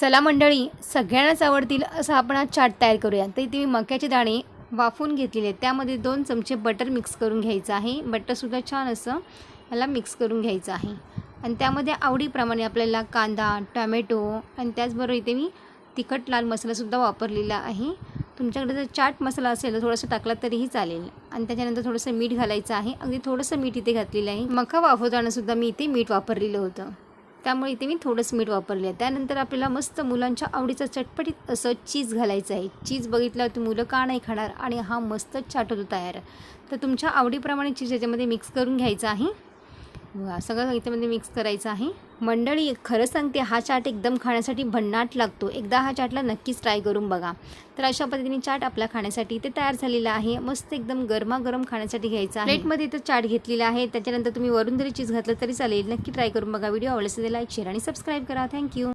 चला मंडळी सगळ्यांनाच आवडतील असं आपण आज चाट तयार करूया. तर इथे मी मक्याचे दाणे वाफून घेतलेले आहेत. त्यामध्ये दोन चमचे बटर मिक्स करून घ्यायचं आहे. बटरसुद्धा छान असं याला मिक्स करून घ्यायचं आहे. आणि त्यामध्ये आवडीप्रमाणे आपल्याला कांदा टमॅटो आणि त्याचबरोबर इथे मी तिखट लाल मसालासुद्धा वापरलेला आहे. तुमच्याकडे जर चाट मसाला असेल तर थोडंसं टाकला तरीही चालेल. आणि त्याच्यानंतर थोडंसं मीठ घालायचं आहे. अगदी थोडंसं मीठ इथे घातलेलं आहे. मका वाफवतानासुद्धा मी इथे मीठ वापरलेलं होतं. त्यामुळे इथे मी थोडंच मीठ वापरले आहे त्यानंतर आपल्याला मस्त मुलांच्या आवडीचं चटपटीत असं चीज घालायचं आहे. चीज बघितल्यावर मुलं का नाही खाणार आणि हा मस्त चाट होतो तयार. तर तुमच्या आवडीप्रमाणे चीज याच्यामध्ये मिक्स करून घ्यायचा आहे. वा सगळं इथेमध्ये मिक्स करायचं आहे. मंडळी खरं सांगते हा चाट एकदम खाण्यासाठी भन्नाट लागतो. एकदा हा चाटला नक्कीच ट्राय करून बघा. तर अशा पद्धतीने चाट आपल्या खाण्यासाठी ते तयार झालेला आहे. मस्त एकदम गरमागरम खाण्यासाठी घ्यायचा आहे. प्लेटमध्ये इथं चाट घेतलेला आहे. त्याच्यानंतर तुम्ही वरून जरी चीज घातलं तरी चालेल. नक्की ट्राय करून बघा. व्हिडिओ आवडला असेल लाईक शेअर आणि सबस्क्राईब करा. Thank you